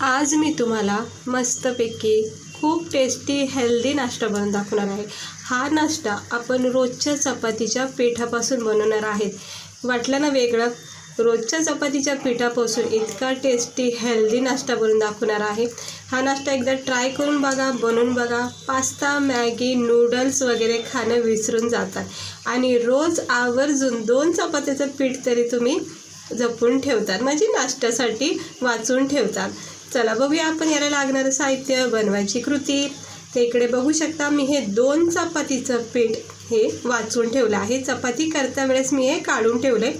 आज मी तुम्हाला मस्तपैकी खूप टेस्टी हेल्दी नाश्ता बनवून दाखवणार आहे. हा नाश्ता आपण रोजच्या चपातीच्या पिठापासून बनवणार आहेत. वाटलं ना वेगळं? रोजच्या चपातीच्या पिठापासून इतका टेस्टी हेल्दी नाश्ता बनवून दाखवणार आहे. हा नाश्ता एकदा ट्राय करून बघा बनवून बघा. पास्ता मॅगी नूडल्स वगैरे खाणं विसरून जातात. आणि रोज आवर्जून दोन चपातीचं पीठ तरी तुम्ही जपून ठेवतात. म्हणजे नाश्त्यासाठी वाचून ठेवतात. चला बघूया आपण याला लागणारं साहित्य बनवायची कृती. तर इकडे बघू शकता मी हे दोन चपातीचं पीठ हे वाचून ठेवलं आहे. चपाती करता वेळेस मी हे काढून ठेवले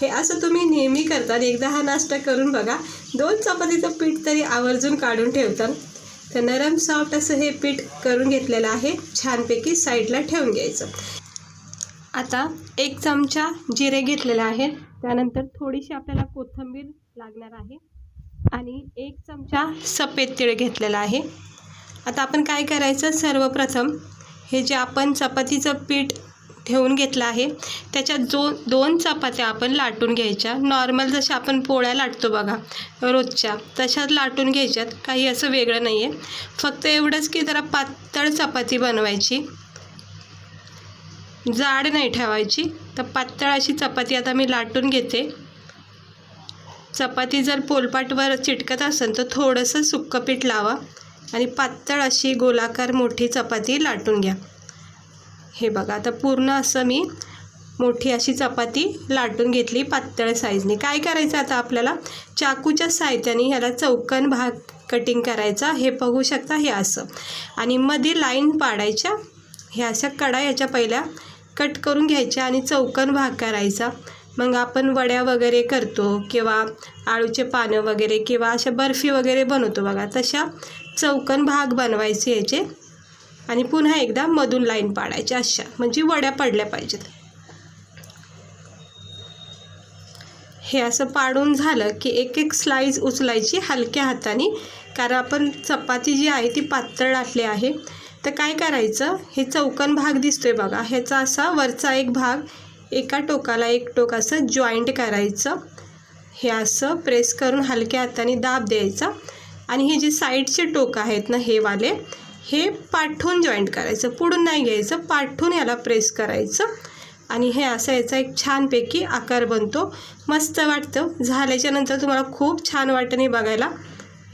हे असं तुम्ही नेहमी करतात. एकदा हा नाश्ता करून बघा. दोन चपातीचं पीठ तरी आवर्जून काढून ठेवतात. तर नरम सॉफ्ट असं हे पीठ करून घेतलेलं आहे. छानपैकी साईडला ठेवून घ्यायचं. आता एक चमचा जिरे घेतलेले आहेत त्यानंतर थोडीशी आपल्याला कोथिंबीर लागणार आहे. आणि एक चमचा सफेद तीळ घेतलेला आहे. आता आपण काय करायचं? सर्वप्रथम हे जे आपण चपातीचं पीठ ठेवून घेतलं आहे त्याच्यात जो दोन चपात्या आपण लाटून घ्यायच्या. नॉर्मल जशा आपण पोळ्या लाटतो बघा रोजच्या तशाच लाटून घ्यायच्यात. काही असं वेगळं नाही आहे फक्त एवढंच की जरा पातळ चपाती बनवायची. जाड नाही ठेवायची. तर पातळ अशी चपाती आता मी लाटून घेते. चपाती जर पोलपाटवर चिटकत असेल तर थोडंसं सुक्कं पीठ लावा आणि पातळ अशी गोलाकार मोठी चपाती लाटून घ्या. हे बघा आता पूर्ण असं मी मोठी अशी चपाती लाटून घेतली पातळ साईजने काय करायचं आता आपल्याला? चाकूच्या साहित्याने ह्याला चौकन भाग कटिंग करायचा. हे बघू शकता हे असं. आणि मध्ये लाईन पाडायच्या. हे अशा कडा याच्या पहिल्या कट करून घ्यायच्या आणि चौकन भाग करायचा. मग आपण वड्या वगैरे करतो किंवा आळूचे पानं वगैरे किंवा अशा बर्फी वगैरे बनवतो बघा. तशा चौकन भाग बनवायचे याचे आणि पुन्हा एकदा मधून लाईन पाडायचे अशा. म्हणजे वड्या पडल्या पाहिजेत. हे असं पाडून झालं की एक एक स्लाईज उचलायची हलक्या हाताने. कारण आपण चपाती जी आहे ती पातळ लाटली आहे. तर काय करायचं? हे चौकन भाग दिसतोय बघा. ह्याचा असा वरचा एक भाग एका टोकाला एक टोक असं जॉईंट करायचं. हे असं प्रेस करून हलक्या हाताने दाब द्यायचा. आणि हे जे साईडचे टोक आहेत ना हे वाले हे पाठून जॉईंट करायचं. पुढून नाही घ्यायचं पाठून याला प्रेस करायचं. आणि हे असं याचा एक छानपैकी आकार बनतो. मस्त वाटतं. झाल्याच्यानंतर तुम्हाला खूप छान वाटतं नाही बघायला.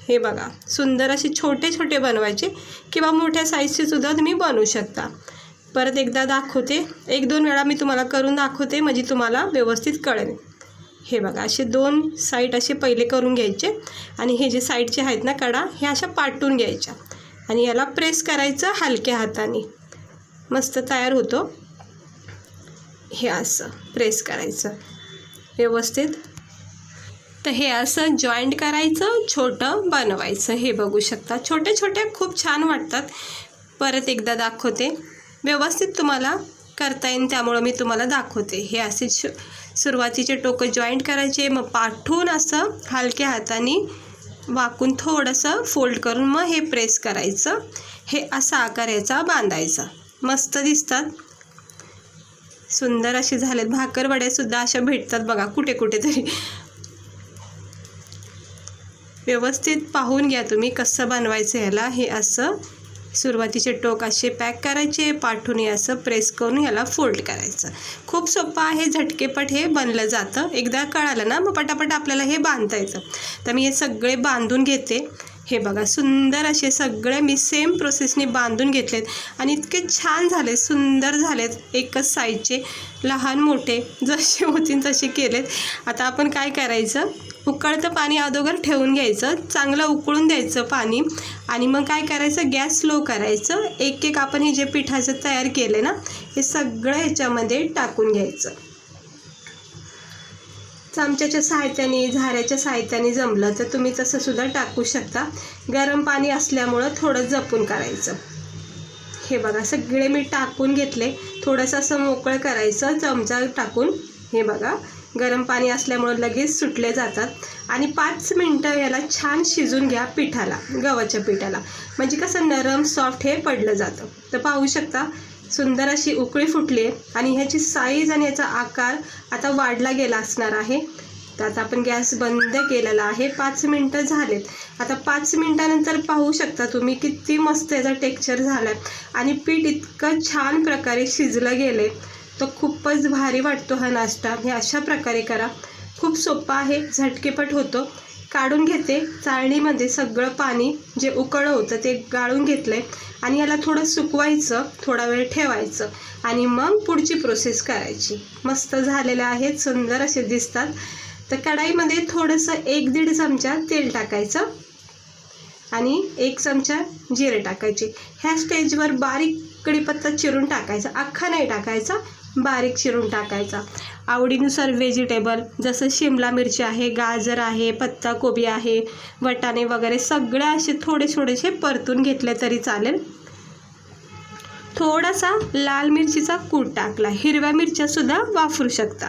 हे बघा सुंदर असे छोटे छोटे बनवायचे किंवा मोठ्या साईजचे सुद्धा तुम्ही बनवू शकता. परत एकदा दाखवते. एक दोन वेळा मी तुम्हाला करून दाखवते म्हणजे तुम्हाला व्यवस्थित कळेल. हे बघा असे दोन साईड असे पहिले करून घ्यायचे. आणि हे जे साईडचे आहेत ना कडा हे अशा पाटून घ्यायच्या. आणि याला प्रेस करायचं हलक्या हाताने. मस्त तयार होतो. हे असं प्रेस करायचं. व्यवस्थित. तर हे असं जॉईंट करायचं छोटं बनवायचं. हे बघू शकता. छोटे छोटे खूप छान वाटतात. परत एकदा दाखवते. व्यवस्थित तुम्हाला करता येईल त्यामुळं मी तुम्हाला दाखवते. हे असे सुरुवातीचे टोकं जॉईंट करायचे मग पाठवून असं हलक्या हाताने वाकून थोडंसं फोल्ड करून मग हे प्रेस करायचं. हे असा आकार याचा बांधायचा. मस्त दिसतात. सुंदर असे झालेत. भाकरवड्यासुद्धा अशा भेटतात बघा कुठे कुठे तरी. व्यवस्थित पाहून घ्या तुम्ही कसं बनवायचं ह्याला. हे असं सुरुवातीचे टोक असे पॅक करायचे पाठून असं प्रेस करून याला फोल्ड करायचं. खूप सोपं आहे झटकेपट हे बनलं जातं. एकदा कळालं ना मग पटापट आपल्याला हे बांधता येतं तर मी हे सगळे बांधून घेते. हे बघा सुंदर असे सगळे मी सेम प्रोसेसने बांधून घेतलेत. आणि इतके छान झाले सुंदर झालेत. एकच साईजचे लहान मोठे जसे होतील तसे केलेत. आता आपण काय करायचं? उकळतं पाणी अगोदर ठेवून घ्यायचं चांगलं उकळून द्यायचं पाणी. आणि मग काय करायचं? गॅस स्लो करायचं. एक एक आपण हे जे पिठाचं तयार केले ना हे सगळं ह्याच्यामध्ये टाकून घ्यायचं. चमच्याच्या साहित्याने झाऱ्याच्या साहित्याने जमलं तर तुम्ही तसंसुद्धा टाकू शकता. गरम पाणी असल्यामुळं थोडं जपून करायचं. हे बघा सगळे मी टाकून घेतले. थोडंसं असं मोकळं करायचं. चमचा टाकून हे बघा. गरम पाणी असल्यामुळं लगेच सुटले जातात. आणि पाच मिनटं याला छान शिजून घ्या पिठाला गव्हाच्या पिठाला. म्हणजे कसं नरम सॉफ्ट हे पडलं जातं. तर पाहू शकता सुंदर अशी उकळी फुटली आहे. आणि ह्याची साईज आणि याचा आकार आता वाढला गेला असणार आहे. तर आता आपण गॅस बंद केलेला आहे. पाच मिनटं झालेत. आता पाच मिनटानंतर पाहू शकता तुम्ही किती मस्त याचा टेक्स्चर झाला आहे आणि पीठ इतकं छान प्रकारे शिजलं गेलं आहे तर खूपच भारी वाटतो हा नाश्ता. हे अशा प्रकारे करा. खूप सोपा आहे झटकेपट होतो. काढून घेते चाळणीमध्ये सगळं पाणी जे उकळं होतं ते गाळून घेतलं आहे आणि याला थोडं सुकवायचं थोडा वेळ ठेवायचं. आणि मग पुढची प्रोसेस करायची. मस्त झालेल्या आहेत सुंदर असे दिसतात. तर कढाईमध्ये थोडंसं एक दीड चमचा तेल टाकायचं. आणि एक चमचा जिरे टाकायचे. ह्या स्टेजवर बारीक कडीपत्ता चिरून टाकायचा. अख्खा नाही टाकायचा. बारीक चिरून टाकायचा. आवडीनुसार व्हेजिटेबल जसं शिमला मिरची आहे गाजर आहे पत्ताकोबी आहे वटाणे वगैरे सगळे असे थोडे थोडेसे परतून घेतले तरी चालेल. थोडासा लाल मिरचीचा कूट टाकला. हिरव्या मिरच्यासुद्धा वापरू शकता.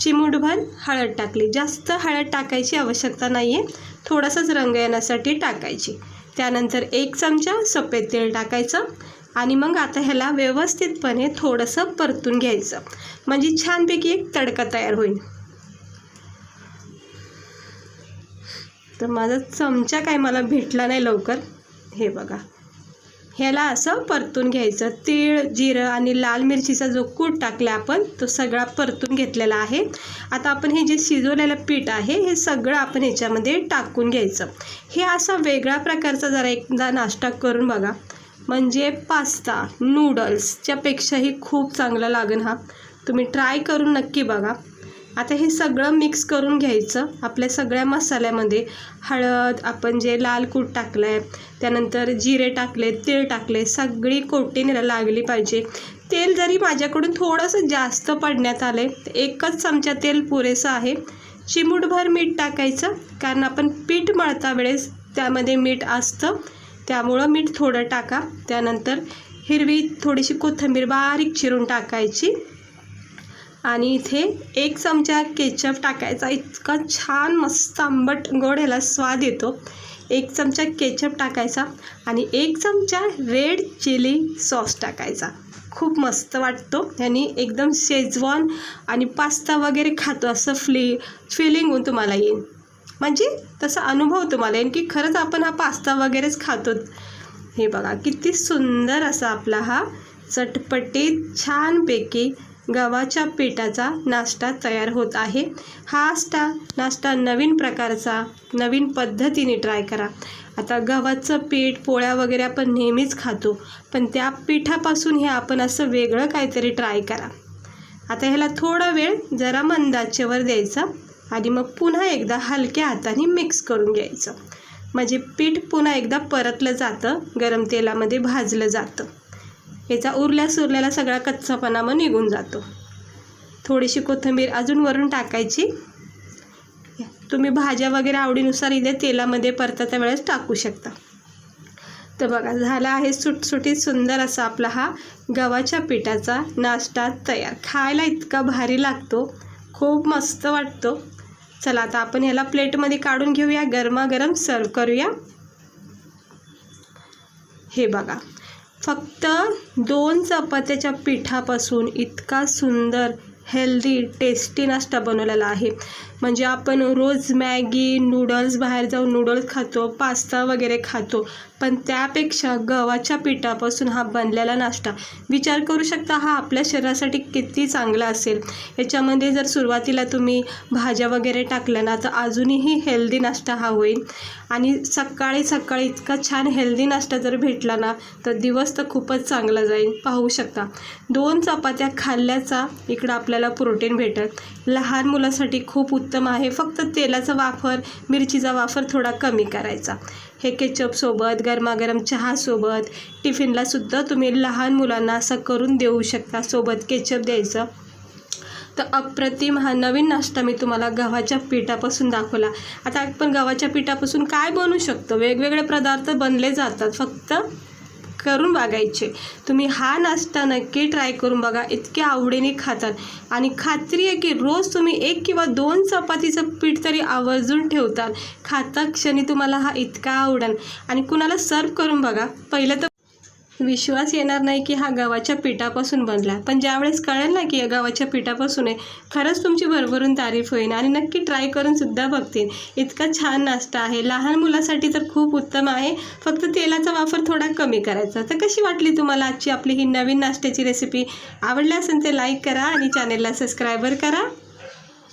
चिमूटभर हळद टाकली. जास्त हळद टाकायची आवश्यकता नाही आहे थोडासाच रंग येण्यासाठी टाकायची. त्यानंतर एक चमचा सफेद तेल टाकायचं. आणि मग आता ह्याला व्यवस्थितपणे थोडंसं परतून घ्यायचं. म्हणजे छानपैकी एक तडका तयार होईल. तर माझा चमचा काय मला भेटला नाही लवकर. हे बघा. ह्याला असं परतून घ्यायचं. तीळ जिरं आणि लाल मिरचीचा जो कूट टाकला आपण तो सगळा परतून घेतलेला आहे. आता आपण हे जे शिजवलेलं पीठ आहे हे सगळं आपण ह्याच्यामध्ये टाकून घ्यायचं. हे असा वेगळ्या प्रकारचा जरा एकदा नाश्ता करून बघा. म्हणजे पास्ता नूडल्सच्यापेक्षाही खूप चांगला लागेल हा. तुम्ही ट्राय करून नक्की बघा. आता हे सगळं मिक्स करून घ्यायचं. आपल्या सगळ्या मसाल्यामध्ये हळद आपण जे लाल कूट टाकलं आहे त्यानंतर जिरे टाकले तीळ टाकले सगळी कोटीने लागली पाहिजे. तेल जरी माझ्याकडून थोडंसं जास्त पडण्यात आलं आहे एकच चमचा तेल पुरेसं आहे. चिमूटभर मीठ टाकायचं कारण आपण पीठ मळता वेळेस त्यामध्ये मीठ असतं. त्यामुळं मीठ थोडं टाका. त्यानंतर हिरवी थोडीशी कोथिंबीर बारीक चिरून टाकायची. आणि इथे एक चमचा केचप टाकायचा. इतका छान मस्त आंबट गोड ह्याला स्वाद येतो. एक चमचा केचप टाकायचा आणि एक चमचा रेड चिली सॉस टाकायचा. खूप मस्त वाटतो. आणि एकदम शेजवान आणि पास्ता वगैरे खातो असं फ्ली फिलिंग तुम्हाला येईल. म्हणजे तसा अनुभव तुम्हाला येईल की खरंच आपण हा पास्ता वगैरेच खातो हे बघा किती सुंदर असा आपला हा चटपटीत छानपैकी गव्हाच्या पिठाचा नाश्ता तयार होत आहे. हा नाश्ता नाश्ता नवीन प्रकारचा नवीन पद्धतीने ट्राय करा. आता गव्हाचं पीठ पोळ्या वगैरे आपण नेहमीच खातो पण त्या पिठापासून हे आपण असं वेगळं काहीतरी ट्राय करा. आता ह्याला थोडा वेळ जरा मंदाचेवर द्यायचा. आणि मग पुन्हा एकदा हलक्या हाताने मिक्स करून घ्यायचं. म्हणजे पीठ पुन्हा एकदा परतलं जातं गरम तेलामध्ये भाजलं जातं. याचा उरल्या सुरलेला सगळा कच्चापणा मग निघून जातो. थोडीशी कोथिंबीर अजून वरून टाकायची. तुम्ही भाज्या वगैरे आवडीनुसार इथे तेलामध्ये परतता वेळेस टाकू शकता. तर बघा झाला आहे सुटसुटीत सुंदर असा आपला हा गव्हाच्या पिठाचा नाश्ता तयार. खायला इतका भारी लागतो. खूप मस्त वाटतो. चला आता आपण ह्याला प्लेटमध्ये काढून घेऊया. गरमागरम सर्व करूया. हे बघा. फक्त दोन चपात्याच्या पिठापासून इतका सुंदर हेल्दी टेस्टी नाश्ता बनवलेला आहे. म्हणजे आपण रोज मॅगी नूडल्स बाहेर जाऊन नूडल्स खातो पास्ता वगैरे खातो. पण त्यापेक्षा गव्हाच्या पिठापासून हा बनलेला नाश्ता विचार करू शकता हा आपल्या शरीरासाठी किती चांगला असेल. याच्यामध्ये जर सुरुवातीला तुम्ही भाज्या वगैरे टाकल्या ना तर अजूनही हेल्दी नाश्ता हा होईल. आणि सकाळी सकाळी इतका छान हेल्दी नाश्ता जर भेटला ना तर दिवस तर खूपच चांगला जाईल. पाहू शकता. दोन चपात्या खाल्ल्याचा इकडं आपल्याला प्रोटीन भेटत लहान मुलासाठी खूप उत्तम आहे. फक्त तेलाचा वापर मिरचीचा वापर थोडा कमी करायचा. हे केचपसोबत गरमागरम चहासोबत टिफिनलासुद्धा तुम्ही लहान मुलांना असं करून देऊ शकता. सोबत केचप द्यायचं. तर अप्रतिम हा नवीन नाश्ता मी तुम्हाला गव्हाच्या पिठापासून दाखवला. आता आपण गव्हाच्या पिठापासून काय बनवू शकतो? वेगवेगळे पदार्थ बनले जातात. फक्त करून बघायचे. तुम्ही हा नाश्ता नक्की ट्राय करून बघा. इतक्या आवडीने खातात. आणि खात्री आहे की रोज तुम्ही एक किंवा दोन चपातीचं पीठ तरी आवर्जून ठेवतात. खाता क्षणी तुम्हाला हा इतका आवडेल. आणि कुणाला सर्व करून बघा. पहिलं तर विश्वास येणार नाही की हा गव्हाच्या पिठापासून बनला. पण ज्यावेळेस कळेल ना की या गव्हाच्या पिठापासून आहे खरंच तुमची भरभरून तारीफ होईल आणि नक्की ट्राय करून सुद्धा बघतील इतका छान नाश्ता आहे. लहान मुलासाठी तर खूप उत्तम आहे. फक्त तेलाचा वापर थोडा कमी करायचा. तर कशी वाटली तुम्हाला आजची आपली ही नवीन नाश्त्याची रेसिपी आवडली असेल ते लाईक करा आणि चॅनेलला सबस्क्रायबर करा.